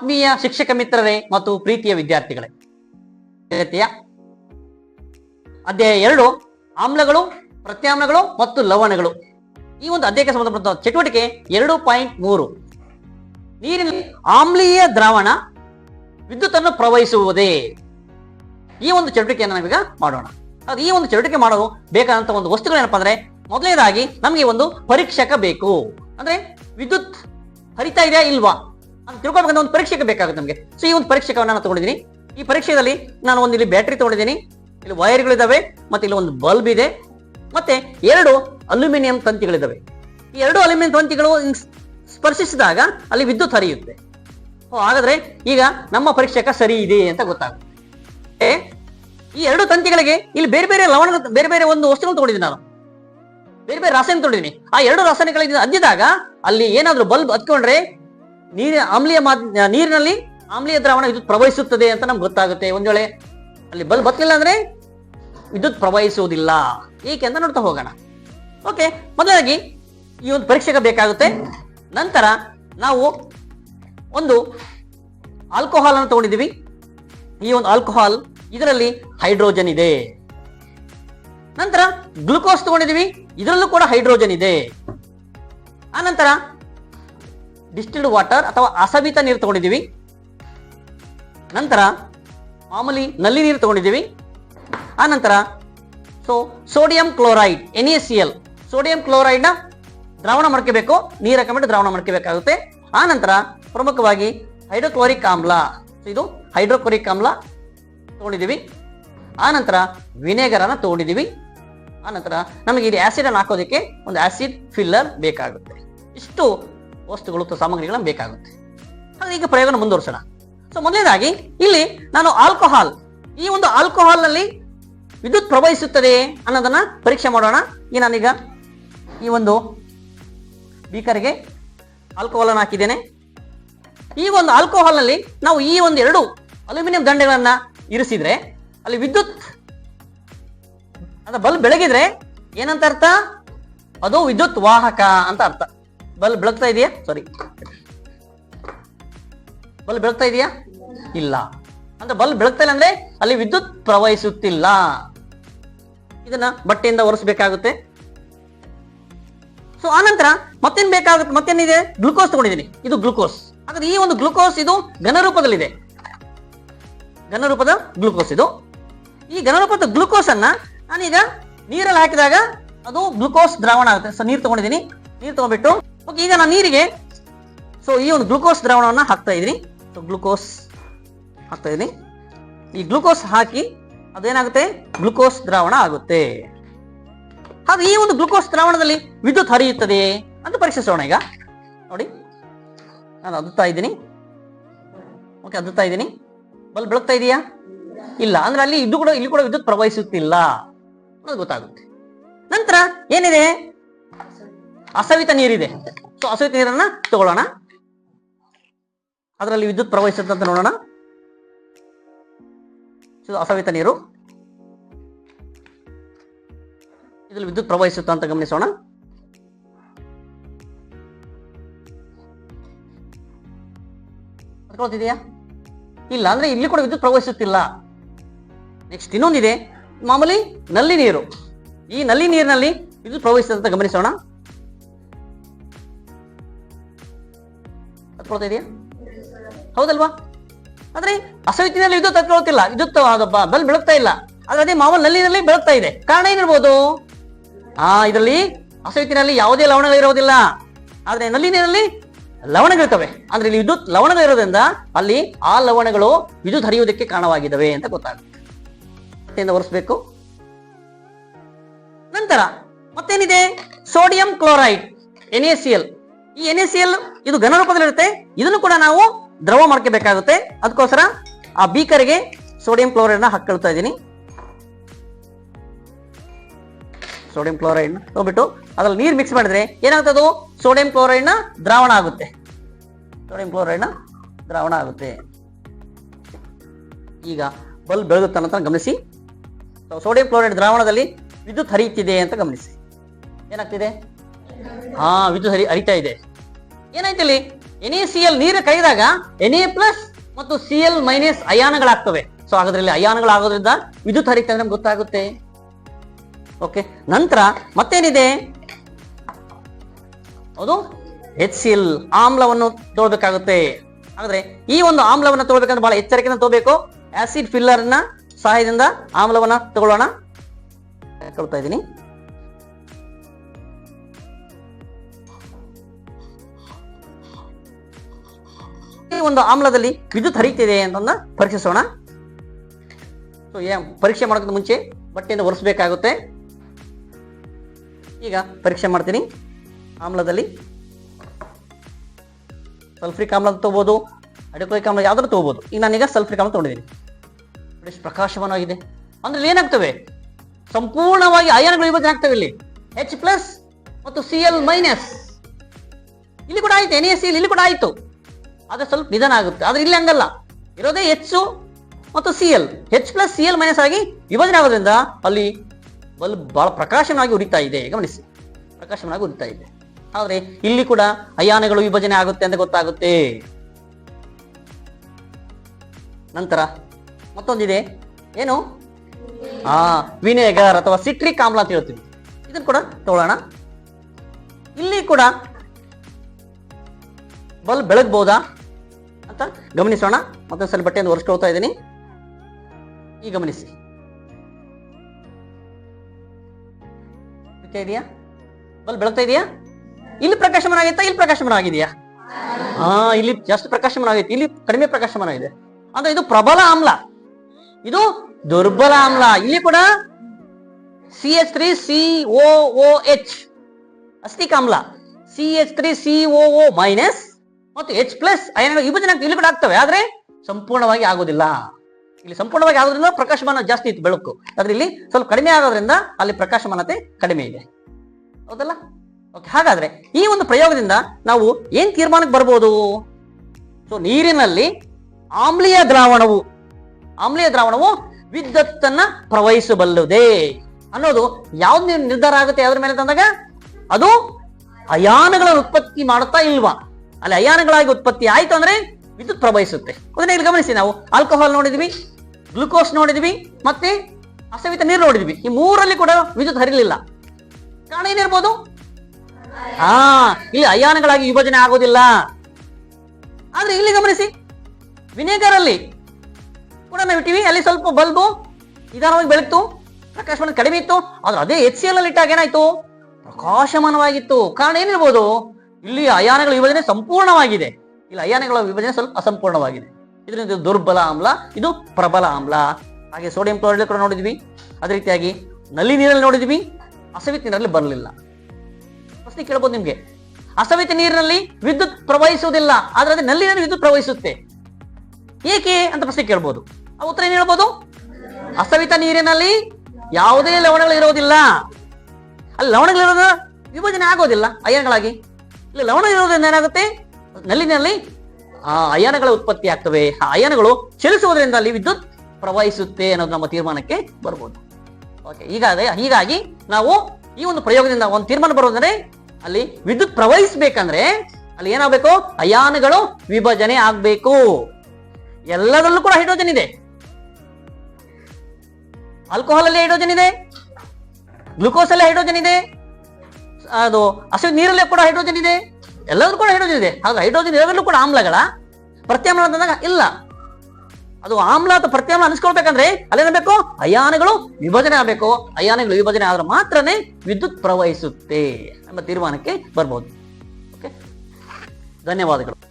ಆತ್ಮೀಯ ಶಿಕ್ಷಕ ಮಿತ್ರರೇ ಮತ್ತು ಪ್ರೀತಿಯ ವಿದ್ಯಾರ್ಥಿಗಳೇ. ಅಧ್ಯಾಯ ಎರಡು. ಆಮ್ಲಗಳು, ಪ್ರತ್ಯಾಮ್ಲಗಳು ಮತ್ತು ಲವಣಗಳು. ಈ ಒಂದು ಅಧ್ಯಾಯಕ್ಕೆ ಸಂಬಂಧಪಟ್ಟ ಚಟುವಟಿಕೆ ಎರಡು ಪಾಯಿಂಟ್ ಮೂರು. ನೀರಿನಲ್ಲಿ ಆಮ್ಲೀಯ ದ್ರಾವಣ ವಿದ್ಯುತ್ ಅನ್ನು ಪ್ರವಹಿಸುವುದೇ. ಈ ಒಂದು ಚಟುವಟಿಕೆಯನ್ನು ನಾವೀಗ ಮಾಡೋಣ. ಅದು ಈ ಒಂದು ಚಟುವಟಿಕೆ ಮಾಡಲು ಬೇಕಾದಂತಹ ಒಂದು ವಸ್ತುಗಳು ಏನಪ್ಪಾ ಅಂದ್ರೆ, ಮೊದಲನೇದಾಗಿ ನಮಗೆ ಒಂದು ಪರೀಕ್ಷಕ ಬೇಕು. ಅಂದ್ರೆ ವಿದ್ಯುತ್ ಹರಿತಾ ಇದೆಯಾ ಇಲ್ವಾ? ಅಂತ ತಿಳ್ಕೊಬೇಕಂತ ಒಂದು ಪರೀಕ್ಷೆಗೆ ಬೇಕಾಗುತ್ತೆ ನಮಗೆ. ಸೊ ಈ ಒಂದು ಪರೀಕ್ಷಕವನ್ನು ನಾನು ತಗೊಂಡಿದ್ದೀನಿ. ಈ ಪರೀಕ್ಷೆಯಲ್ಲಿ ನಾನು ಒಂದು ಇಲ್ಲಿ ಬ್ಯಾಟ್ರಿ ತಗೊಂಡಿದ್ದೀನಿ. ಇಲ್ಲಿ ವೈರ್ಗಳಿದ್ದಾವೆ ಮತ್ತೆ ಇಲ್ಲಿ ಒಂದು ಬಲ್ಬ್ ಇದೆ ಮತ್ತೆ ಎರಡು ಅಲ್ಯೂಮಿನಿಯಂ ತಂತಿಗಳಿದ್ದಾವೆ ಈ ಎರಡು ಅಲ್ಯೂಮಿನಿಯಂ ತಂತಿಗಳು ಸ್ಪರ್ಶಿಸಿದಾಗ ಅಲ್ಲಿ ವಿದ್ಯುತ್ ಹರಿಯುತ್ತೆ. ಓ, ಹಾಗಾದ್ರೆ ಈಗ ನಮ್ಮ ಪರೀಕ್ಷಕ ಸರಿ ಇದೆ ಅಂತ ಗೊತ್ತಾಗುತ್ತೆ. ಈ ಎರಡು ತಂತಿಗಳಿಗೆ ಇಲ್ಲಿ ಬೇರೆ ಬೇರೆ ಲವಣ ಬೇರೆ ಬೇರೆ ಒಂದು ವಸ್ತುಗಳು ತಗೊಂಡಿದ್ದೀನಿ ನಾನು. ಬೇರೆ ಬೇರೆ ರಾಸಾಯನಿಕ ತಗೊಂಡಿದ್ದೀನಿ. ಆ ಎರಡು ರಾಸಾಯನಿಕಗಳಿಂದ ಅದ್ದಿದಾಗ ಅಲ್ಲಿ ಏನಾದ್ರೂ ಬಲ್ಬ್ ಹತ್ಕೊಂಡ್ರೆ ನೀರಿನ ಆಮ್ಲೀಯ ಮಾದ್ ನೀರಿನಲ್ಲಿ ಆಮ್ಲೀಯ ದ್ರಾವಣ ವಿದ್ಯುತ್ ಪ್ರವಹಿಸುತ್ತದೆ ಅಂತ ನಮ್ಗೆ ಗೊತ್ತಾಗುತ್ತೆ. ಒಂದ್ ವೇಳೆ ಅಲ್ಲಿ ಬಲ್ ಬತ್ತಿಲ್ಲ ಅಂದ್ರೆ ವಿದ್ಯುತ್ ಪ್ರವಹಿಸುವುದಿಲ್ಲ. ಏಕೆ ಅಂತ ನೋಡ್ತಾ ಹೋಗೋಣ. ಓಕೆ, ಮೊದಲಾಗಿ ಈ ಒಂದು ಪರೀಕ್ಷೆಗೆ ಬೇಕಾಗುತ್ತೆ. ನಂತರ ನಾವು ಒಂದು ಆಲ್ಕೋಹಾಲ್ ಅನ್ನು ತಗೊಂಡಿದ್ದೀವಿ. ಈ ಒಂದು ಆಲ್ಕೋಹಾಲ್ ಇದರಲ್ಲಿ ಹೈಡ್ರೋಜನ್ ಇದೆ. ನಂತರ ಗ್ಲುಕೋಸ್ ತಗೊಂಡಿದ್ದೀವಿ. ಇದರಲ್ಲೂ ಕೂಡ ಹೈಡ್ರೋಜನ್ ಇದೆ. ಆನಂತರ ಡಿಸ್ಟಿಲ್ಡ್ ವಾಟರ್ ಅಥವಾ ಅಸಬಿತ ನೀರು ತಗೊಂಡಿದ್ದೀವಿ. ನಂತರ ಮಾಮೂಲಿ ನಲ್ಲಿ ನೀರು ತಗೊಂಡಿದ್ದೀವಿ. ಆನಂತರ so sodium chloride N A C L sodium ಕ್ಲೋರೈಡ್ನ ದ್ರಾವಣ ಮಾಡ್ಕೋಬೇಕು, ನೀರು ಹಾಕೊಂಡ್ಬಿಟ್ಟು ದ್ರಾವಣ ಮಾಡ್ಕೋಬೇಕಾಗುತ್ತೆ. ಆ ನಂತರ ಪ್ರಮುಖವಾಗಿ ಹೈಡ್ರೋಕ್ಲೋರಿಕ್ ಆಮ್ಲ. ಇದು ಹೈಡ್ರೋಕ್ಲೋರಿಕ್ ಆಮ್ಲ ತಗೊಂಡಿದ್ದೀವಿ. ಆ ನಂತರ ವಿನೆಗರನ್ನ ತಗೊಂಡಿದ್ದೀವಿ. ಆ ನಂತರ ನಮಗೆ ಇಲ್ಲಿ ಆ್ಯಸಿಡನ್ನು ಹಾಕೋದಕ್ಕೆ ಒಂದು ಆ್ಯಸಿಡ್ ಫಿಲ್ಲರ್ ಬೇಕಾಗುತ್ತೆ. ಇಷ್ಟು ವಸ್ತುಗಳು ಅಥವಾ ಸಾಮಗ್ರಿಗಳನ್ನು ಬೇಕಾಗುತ್ತೆ. ಹಾಗೆ ಈಗ ಪ್ರಯೋಗನ ಮುಂದುವರಿಸೋಣ. ಸೊ ಮೊದಲನೇದಾಗಿ ಇಲ್ಲಿ ನಾನು ಆಲ್ಕೋಹಾಲ್ ಈ ಒಂದು ಆಲ್ಕೋಹಾಲ್ನಲ್ಲಿ ವಿದ್ಯುತ್ ಪ್ರವಹಿಸುತ್ತದೆ ಅನ್ನೋದನ್ನ ಪರೀಕ್ಷೆ ಮಾಡೋಣ. ಈ ನಾನೀಗ ಈ ಒಂದು ಬೀಕರ್ಗೆ ಆಲ್ಕೋಹಾಲ್ ಅನ್ನು ಹಾಕಿದ್ದೇನೆ. ಈ ಒಂದು ಆಲ್ಕೋಹಾಲ್ನಲ್ಲಿ ನಾವು ಈ ಒಂದು ಎರಡು ಅಲ್ಯೂಮಿನಿಯಂ ದಂಡೆಗಳನ್ನ ಇರಿಸಿದ್ರೆ, ಅಲ್ಲಿ ವಿದ್ಯುತ್ ಅದ ಬಲ್ಬ್ ಬೆಳಗಿದ್ರೆ ಏನಂತ ಅರ್ಥ? ಅದು ವಿದ್ಯುತ್ ವಾಹಕ ಅಂತ ಅರ್ಥ. ಬಲ್ಬ್ ಬೆಳಗ್ತಾ ಇದೆಯಾ? ಸಾರಿ ಬಲ್ ಬೆಳಗ್ತಾ ಇದೆಯಾ? ಇಲ್ಲ. ಅಂದ್ರೆ ಬಲ್ ಬೆಳಗ್ತಾ ಇಲ್ಲ ಅಂದ್ರೆ ಅಲ್ಲಿ ವಿದ್ಯುತ್ ಪ್ರವಹಿಸುತ್ತಿಲ್ಲ. ಇದನ್ನ ಬಟ್ಟೆಯಿಂದ ಒರೆಸಬೇಕಾಗುತ್ತೆ. ಸೊ ಆನಂತರ ಮತ್ತೇನ್ ಬೇಕಾಗುತ್ತೆ? ಮತ್ತೇನಿದೆ ಗ್ಲುಕೋಸ್ ತಗೊಂಡಿದ್ದೀನಿ. ಇದು ಗ್ಲುಕೋಸ್. ಹಾಗಾದ್ರೆ ಈ ಒಂದು ಗ್ಲುಕೋಸ್ ಇದು ಘನರೂಪದಲ್ಲಿದೆ ಘನರೂಪದ ಗ್ಲುಕೋಸ್ ಇದು. ಈ ಘನರೂಪದ ಗ್ಲುಕೋಸ್ ಅನ್ನ ನಾನೀಗ ನೀರಲ್ಲಿ ಹಾಕಿದಾಗ ಅದು ಗ್ಲುಕೋಸ್ ದ್ರಾವಣ ಆಗುತ್ತೆ. ಸೊ ನೀರು ತಗೊಂಡಿದ್ದೀನಿ. ನೀರು ತಗೊಂಡ್ಬಿಟ್ಟು ಓಕೆ ಈಗ ನಾನು ನೀರಿಗೆ ಸೊ ಈ ಒಂದು ಗ್ಲುಕೋಸ್ ದ್ರಾವಣವನ್ನು ಹಾಕ್ತಾ ಇದ್ದೀನಿ. ಸೊ ಗ್ಲುಕೋಸ್ ಹಾಕ್ತಾ ಇದ್ದೀನಿ. ಈ ಗ್ಲುಕೋಸ್ ಹಾಕಿ ಅದೇನಾಗುತ್ತೆ? ಗ್ಲುಕೋಸ್ ದ್ರಾವಣ ಆಗುತ್ತೆ. ಹಾಗೆ ಈ ಒಂದು ಗ್ಲುಕೋಸ್ ದ್ರಾವಣದಲ್ಲಿ ವಿದ್ಯುತ್ ಹರಿಯುತ್ತದೆ ಅಂತ ಪರೀಕ್ಷಿಸೋಣ ಈಗ. ನೋಡಿ, ನಾನು ಅದುತ್ತಾ ಇದ್ದೀನಿ. ಓಕೆ ಅದುತ್ತಾ ಇದ್ದೀನಿ. ಬಲ್ ಬೆಳಗ್ತಾ ಇದೆಯಾ? ಇಲ್ಲ. ಅಂದ್ರೆ ಅಲ್ಲಿ ಇದು ಕೂಡ, ಇಲ್ಲಿ ಕೂಡ ವಿದ್ಯುತ್ ಪ್ರವಹಿಸುತ್ತಿಲ್ಲ. ಅನ್ನೋದು ಗೊತ್ತಾಗುತ್ತೆ. ನಂತರ ಏನಿದೆ? ಅಸವಿತ ನೀರಿದೆ. ಸೊ ಅಸವಿತ ನೀರನ್ನ ತಗೊಳ್ಳೋಣ. ಅದರಲ್ಲಿ ವಿದ್ಯುತ್ ಪ್ರವಹಿಸುತ್ತಂತ ನೋಡೋಣ. ಇದು ಅಸವಿತ ನೀರು. ಇದರಲ್ಲಿ ವಿದ್ಯುತ್ ಪ್ರವಹಿಸುತ್ತಾ ಅಂತ ಗಮನಿಸೋಣ. ಅದ್ಕೊಳ್ತಿದೆಯಾ? ಇಲ್ಲ, ಅಂದ್ರೆ ಇಲ್ಲಿ ಕೂಡ ವಿದ್ಯುತ್ ಪ್ರವಹಿಸುತ್ತಿಲ್ಲ. ನೆಕ್ಸ್ಟ್ ಇನ್ನೊಂದಿದೆ. ಮಾಮೂಲಿ ನಲ್ಲಿ ನೀರು ಈ ನಲ್ಲಿ ನೀರಿನಲ್ಲಿ ವಿದ್ಯುತ್ ಪ್ರವಹಿಸುತ್ತೆ ಅಂತ ಗಮನಿಸೋಣ. ಹತ್ಕೊಳ್ತಾ ಇದೆಯಾ? ಹೌದಲ್ವಾ? ಅಂದ್ರೆ ಅಸವಿತ್ತಿನಲ್ಲಿ ವಿದ್ಯುತ್ ಹತ್ಕೊಳ್ತಿಲ್ಲ ವಿದ್ಯುತ್ ಬಲ್ ಬೆಳಗ್ತಾ ಇಲ್ಲ. ಆದ್ರೆ ಅದೇ ಮಾಮೂಲು ನಲ್ಲಿನಲ್ಲಿ ಬೆಳಗ್ತಾ ಇದೆ. ಕಾರಣ ಏನಿರ್ಬೋದು? ಆ, ಇದರಲ್ಲಿ ಅಸವಿತ್ತಿನಲ್ಲಿ ಯಾವುದೇ ಲವಣಗಳು ಇರೋದಿಲ್ಲ. ಆದ್ರೆ ನಲ್ಲಿ ನೀರಲ್ಲಿ ಲವಣಗಳಿರ್ತವೆ ಅಂದ್ರೆ ಇಲ್ಲಿ ವಿದ್ಯುತ್ ಲವಣಗಳು ಇರೋದ್ರಿಂದ ಅಲ್ಲಿ ಆ ಲವಣಗಳು ವಿದ್ಯುತ್ ಹರಿಯುವುದಕ್ಕೆ ಕಾರಣವಾಗಿದ್ದಾವೆ ಅಂತ ಗೊತ್ತಾಗುತ್ತೆ. ಒರೆಸ್ಬೇಕು? ನಂತರ ಮತ್ತೇನಿದೆ? Sodium chloride N A C L ಈ ಎನ್ ಎ ಎಲ್ ಇದು ಘನ ರೂಪದಲ್ಲಿರುತ್ತೆ ಇದನ್ನು ಕೂಡ ನಾವು ದ್ರವ ಮಾಡ್ಕೋಬೇಕಾಗುತ್ತೆ ಅದಕ್ಕೋಸ್ಕರ ಆ ಬೀಕರ್ಗೆ ಸೋಡಿಯಂ ಕ್ಲೋರೈಡ್ನ ಹಾಕೊಳ್ತಾ ಇದ್ದೀನಿ. ಸೋಡಿಯಂ ಕ್ಲೋರೈಡ್ ತಗೊಂಡ್ಬಿಟ್ಟು ಅದ್ರಲ್ಲಿ ನೀರು ಮಿಕ್ಸ್ ಮಾಡಿದ್ರೆ ಏನಾಗ್ತದೆ ಸೋಡಿಯಂ ಕ್ಲೋರೈಡ್ನ ದ್ರಾವಣ ಆಗುತ್ತೆ. ಸೋಡಿಯಂ ಕ್ಲೋರೈಡ್ನ ದ್ರಾವಣ ಆಗುತ್ತೆ. ಈಗ ಬಲ್ಬ್ ಬೆಳಗುತ್ತ ಗಮನಿಸಿ. ಸೋಡಿಯಂ ಕ್ಲೋರೈಡ್ ದ್ರಾವಣದಲ್ಲಿ ವಿದ್ಯುತ್ ಹರಿಯುತ್ತಿದೆ ಅಂತ ಗಮನಿಸಿ. ಏನಾಗ್ತಿದೆ? ಹಾ, ವಿದ್ಯುತ್ ಹರಿ, ಹರಿತಾ ಇದೆ. ಏನಾಯ್ತು ಇಲ್ಲಿ ಎನ್ ಎ ಸಿ ಎಲ್ ನೀರು ಕೈದಾಗ ಎನ್ ಎ ಪ್ಲಸ್ ಮತ್ತು ಸಿ ಎಲ್ ಮೈನಸ್ ಅಯಾನಗಳಾಗ್ತವೆ. ಸೊ ಹಾಗಾದ್ರಲ್ಲಿ ಅಯಾನಗಳಾಗೋದ್ರಿಂದ ವಿದ್ಯುತ್ ಹರಿತಾ ನಮ್ಗೆ ಗೊತ್ತಾಗುತ್ತೆ. ಓಕೆ ನಂತರ ಮತ್ತೇನಿದೆ? ಹೌದು ಎಚ್ ಸಿ ಎಲ್ ಆಮ್ಲವನ್ನು ತಗೊಳ್ಬೇಕಾಗುತ್ತೆ ಹಾಗಾದ್ರೆ ಈ ಒಂದು ಆಮ್ಲವನ್ನು ತಗೊಳ್ಬೇಕಂದ್ರೆ ಬಹಳ ಎಚ್ಚರಿಕೆಯಿಂದ ತಗೋಬೇಕು ಆಸಿಡ್ ಫಿಲ್ಲರ್ನ ಸಹಾಯದಿಂದ ಆಮ್ಲವನ್ನ ತಗೊಳ್ಳೋಣ. ಕೊಡ್ತಾ ಇದ್ದೀನಿ. ಒಂದು ಆಮ್ಲದಲ್ಲಿ ವಿದ್ಯುತ್ ಹರಿತಿದೆ ಅಂತಂದ ಪರೀಕ್ಷಿಸೋಣ. ಸೊ ಪರೀಕ್ಷೆ ಮಾಡೋಕ್ಕಿಂತ ಮುಂಚೆ ಬಟ್ಟೆಯಿಂದ ಒರೆಸಬೇಕಾಗುತ್ತೆ. ಈಗ ಪರೀಕ್ಷೆ ಮಾಡ್ತೀನಿ. ಆಮ್ಲದಲ್ಲಿ ಸಲ್ಫ್ರಿಕ್ ಆಮ್ಲ ತೊಗೋಬೋದು ಅಡಿಕ್ಲೋಯಿಕ್ ಆಮ್ಲ ಯಾವ್ದಾದ್ರು ತೊಗೋಬೋದು. ಈಗ ನಾನೀಗ ಸಲ್ಫ್ರಿಕ್ ಆಮ್ಲ ತೊಗೊಂಡಿದ್ದೀನಿ. ಎಷ್ಟು ಪ್ರಕಾಶಮಾನವಾಗಿದೆ. ಅಂದ್ರೆ ಏನಾಗ್ತವೆ? ಸಂಪೂರ್ಣವಾಗಿ ಅಯನಗಳು ವಿಭಜನೆ ಆಗ್ತವೆ ಇಲ್ಲಿ. ಎಚ್ ಪ್ಲಸ್ ಮತ್ತು ಸಿ ಎಲ್ ಮೈನಸ್ ಇಲ್ಲಿ ಕೂಡ ಆಯ್ತು ಎನ್ ಎಸ್ ಇಲ್ಲಿ ಕೂಡ ಆಯ್ತು. ಆದ್ರೆ ಸ್ವಲ್ಪ ನಿಧಾನ ಆಗುತ್ತೆ. ಆದ್ರೆ ಇಲ್ಲಿ ಹಂಗಲ್ಲ. ಇರೋದೇ ಹೆಚ್ಚು ಮತ್ತು C L H plus C L minus ಆಗಿ ವಿಭಜನೆ ಆಗೋದ್ರಿಂದ ಅಲ್ಲಿ ಬಲ್ಬ್ ಬಹಳ ಪ್ರಕಾಶನವಾಗಿ ಉರಿತಾ ಇದೆ. ಗಮನಿಸಿ. ಪ್ರಕಾಶನವಾಗಿ ಉರಿತಾ ಇದೆ. ಆದ್ರೆ ಇಲ್ಲಿ ಕೂಡ ಅಯಾನಗಳು ವಿಭಜನೆ ಆಗುತ್ತೆ ಅಂತ ಗೊತ್ತಾಗುತ್ತೆ. ನಂತರ ಮತ್ತೊಂದಿದೆ. ಏನು? ಆ, ವಿನೆಗರ್ ಅಥವಾ ಸಿಟ್ರಿಕ್ ಆಮ್ಲ ಅಂತ ಹೇಳ್ತೀವಿ. ಇದನ್ನು ಕೂಡ ತಗೊಳ್ಳೋಣ. ಇಲ್ಲಿ ಕೂಡ ಬಲ್ಬ್ ಬೆಳಗ್ಬೋದಾ? ಅಂತ ಗಮನಿಸೋಣ. ಮತ್ತೊಂದು ಸಲ ಬಟ್ಟೆಯನ್ನು ಒರೆಸ್ಕೊಳ್ತಾ ಇದ್ದೀನಿ. ಈ ಗಮನಿಸಿ. ಇದೆಯಾ? ಬಲ್ ಬೆಳಗ್ತಾ ಇದೆಯಾ? ಇಲ್ಲಿ ಪ್ರಕಾಶಮಾನ ಆಗಿತ್ತಾ ಇಲ್ಲಿ ಪ್ರಕಾಶಮಾನ ಆಗಿದೆಯಾ? ಹಾ ಇಲ್ಲಿ ಜಾಸ್ತಿ ಪ್ರಕಾಶಮಾನ ಆಗೈತಿ. ಇಲ್ಲಿ ಕಡಿಮೆ ಪ್ರಕಾಶಮಾನ ಇದೆ. ಅಂದ್ರೆ ಇದು ಪ್ರಬಲ ಆಮ್ಲ. ಇದು ದುರ್ಬಲ ಆಮ್ಲ. ಇಲ್ಲಿ ಕೂಡ C H three C O H ಅಸ್ತಿಕ್ ಆಮ್ಲ. C H three C O minus ಮತ್ತು ಎಚ್ ಪ್ಲಸ್ ಅಯನಗಳು ವಿಭಜನೆ ಇಲ್ಲಿ ಕೂಡ ಆಗ್ತವೆ. ಆದ್ರೆ ಸಂಪೂರ್ಣವಾಗಿ ಆಗೋದಿಲ್ಲ ಇಲ್ಲಿ ಸಂಪೂರ್ಣವಾಗಿ ಆಗೋದ್ರಿಂದ ಪ್ರಕಾಶಮಾನ ಜಾಸ್ತಿ ಇತ್ತು ಬೆಳಕು. ಆದ್ರೆ ಇಲ್ಲಿ ಸ್ವಲ್ಪ ಕಡಿಮೆ ಆಗೋದ್ರಿಂದ ಅಲ್ಲಿ ಪ್ರಕಾಶಮಾನತೆ ಕಡಿಮೆ ಇದೆ. ಹೌದಲ್ಲ? ಓಕೆ ಹಾಗಾದ್ರೆ ಈ ಒಂದು ಪ್ರಯೋಗದಿಂದ ನಾವು ಏನ್ ತೀರ್ಮಾನಕ್ಕೆ ಬರ್ಬೋದು? ಸೊ ನೀರಿನಲ್ಲಿ ಆಮ್ಲೀಯ ದ್ರಾವಣವು ಆಮ್ಲೀಯ ದ್ರಾವಣವು ವಿದ್ಯುತ್ತನ್ನ ಪ್ರವಹಿಸಬಲ್ಲುದೇ ಅನ್ನೋದು ಯಾವ್ದು ನಿರ್ಧಾರ ಆಗುತ್ತೆ? ಯಾವ್ದ್ರ ಮೇಲೆ ತಂದಾಗ ಅದು ಅಯಾನಗಳನ್ನು ಉತ್ಪತ್ತಿ ಮಾಡುತ್ತಾ ಇಲ್ವಾ? ಅಲ್ಲಿ ಅಯಾನಗಳಾಗಿ ಉತ್ಪತ್ತಿ ಆಯಿತು ಅಂದ್ರೆ ವಿದ್ಯುತ್ ಪ್ರವಹಿಸುತ್ತೆ. ಅದನ್ನ ಇಲ್ಲಿ ಗಮನಿಸಿ ನಾವು. ಆಲ್ಕೋಹಾಲ್ ನೋಡಿದ್ವಿ ಗ್ಲುಕೋಸ್ ನೋಡಿದ್ವಿ, ಮತ್ತೆ ಅಸವಿತ ನೀರು ನೋಡಿದ್ವಿ. ಈ ಮೂರಲ್ಲಿ ಕೂಡ ವಿದ್ಯುತ್ ಹರಿಲಿಲ್ಲ. ಕಾರಣ ಏನಿರ್ಬೋದು? ಹಾ ಇಲ್ಲಿ ಅಯಾನಗಳಾಗಿ ವಿಭಜನೆ ಆಗೋದಿಲ್ಲ ಆದ್ರೆ ಇಲ್ಲಿ ಗಮನಿಸಿ ವಿನೇಗರ್ ಅಲ್ಲಿ ಕೂಡ ನಾವು ಇಟ್ಟಿವಿ. ಅಲ್ಲಿ ಸ್ವಲ್ಪ ಬಲ್ಬು ನಿಧಾನವಾಗಿ ಬೆಳಗ್ತು ಪ್ರಕಾಶಮಾನ ಕಡಿಮೆ ಇತ್ತು. ಆದ್ರೆ ಅದೇ ಎಚ್ ಸಿ ಎಲ್ ಅಲ್ಲಿ ಇಟ್ಟಾಗ ಏನಾಯ್ತು? ಪ್ರಕಾಶಮಾನವಾಗಿತ್ತು. ಕಾರಣ ಏನಿರ್ಬೋದು? ಇಲ್ಲಿ ಅಯಾನಗಳ ವಿಭಜನೆ ಸಂಪೂರ್ಣವಾಗಿದೆ. ಇಲ್ಲಿ ಅಯಾನಗಳ ವಿಭಜನೆ ಸ್ವಲ್ಪ ಅಸಂಪೂರ್ಣವಾಗಿದೆ. ಇದರಿಂದ ದುರ್ಬಲ ಆಮ್ಲ, ಇದು ಪ್ರಬಲ ಆಮ್ಲ. ಹಾಗೆ ಸೋಡಿಯಂ ಕ್ಲೋರೈಡ್ ಕೂಡ ನೋಡಿದ್ವಿ. ಅದೇ ರೀತಿಯಾಗಿ ನಲ್ಲಿ ನೀರಲ್ಲಿ ನೋಡಿದ್ವಿ. ಅಸವಿತ್ ನೀರಲ್ಲಿ ಬರಲಿಲ್ಲ. ಪ್ರಶ್ನೆ ಕೇಳ್ಬೋದು ನಿಮ್ಗೆ. ಅಸವಿತ ನೀರಿನಲ್ಲಿ ವಿದ್ಯುತ್ ಪ್ರವಹಿಸುವುದಿಲ್ಲ, ಆದ್ರೆ ಅದೇ ನಲ್ಲಿನಲ್ಲಿ ವಿದ್ಯುತ್ ಪ್ರವಹಿಸುತ್ತೆ. ಏಕೆ ಅಂತ ಪ್ರಶ್ನೆ ಕೇಳ್ಬೋದು. ಆ ಉತ್ತರ ಏನು ಹೇಳ್ಬೋದು? ಅಸವಿತ ನೀರಿನಲ್ಲಿ ಯಾವುದೇ ಲವಣಗಳು ಇರೋದಿಲ್ಲ ಅಲ್ಲಿ ಲವಣಗಳಿರೋದು ವಿಭಜನೆ ಆಗೋದಿಲ್ಲ ಅಯಾನಗಳಾಗಿ. ಇಲ್ಲಿ, ಲವಣ ಇರೋದ್ರಿಂದ ಏನಾಗುತ್ತೆ? ನಲ್ಲಿನಲ್ಲಿ, ಆ, ಅಯಾನಗಳ ಉತ್ಪತ್ತಿ ಆಗ್ತವೆ. ಆ ಅಯಾನಗಳು ಚಲಿಸುವುದರಿಂದ ಅಲ್ಲಿ ವಿದ್ಯುತ್ ಪ್ರವಹಿಸುತ್ತೆ ಅನ್ನೋದು ನಮ್ಮ ತೀರ್ಮಾನಕ್ಕೆ ಬರ್ಬೋದು. ಓಕೆ ಹೀಗಾದ್ರೆ, ಹೀಗಾಗಿ ನಾವು ಈ ಒಂದು ಪ್ರಯೋಗದಿಂದ ಒಂದು ತೀರ್ಮಾನ ಬರೋದಂದ್ರೆ ಅಲ್ಲಿ ವಿದ್ಯುತ್ ಪ್ರವಹಿಸ್ಬೇಕಂದ್ರೆ ಅಲ್ಲಿ ಏನಾಗಬೇಕು? ಅಯಾನಗಳು ವಿಭಜನೆ ಆಗ್ಬೇಕು. ಎಲ್ಲದರಲ್ಲೂ ಕೂಡ ಹೈಡ್ರೋಜನ್ ಇದೆ. ಆಲ್ಕೋಹಾಲ್ ಅಲ್ಲಿ ಹೈಡ್ರೋಜನ್ ಇದೆ. ಗ್ಲುಕೋಸ್ ಅಲ್ಲಿ ಹೈಡ್ರೋಜನ್ ಇದೆ. ಅದು ಹಸಿರು ನೀರಲ್ಲೇ ಕೂಡ ಹೈಡ್ರೋಜನ್ ಇದೆ. ಎಲ್ಲದೂ ಕೂಡ ಹೈಡ್ರೋಜನ್ ಇದೆ. ಹಾಗೆ ಹೈಡ್ರೋಜನ್ ಇರೋದ್ರಲ್ಲೂ ಕೂಡ ಆಮ್ಲಗಳ ಪ್ರತ್ಯಾಮ್ಲ ಅಂತಂದಾಗ ಇಲ್ಲ. ಅದು ಆಮ್ಲ ಅಥವಾ ಪ್ರತ್ಯಾಮ್ಲ ಅನಿಸ್ಕೊಳ್ಬೇಕಂದ್ರೆ ಅಲ್ಲೇನಬೇಕು ಅಯಾನಗಳು ವಿಭಜನೆ ಆಗಬೇಕು. ಅಯಾನಗಳು ವಿಭಜನೆ ಆದ್ರೆ ಮಾತ್ರನೇ ವಿದ್ಯುತ್ ಪ್ರವಹಿಸುತ್ತೆ ಎಂಬ ತೀರ್ಮಾನಕ್ಕೆ ಬರ್ಬೋದು. ಓಕೆ ಧನ್ಯವಾದಗಳು.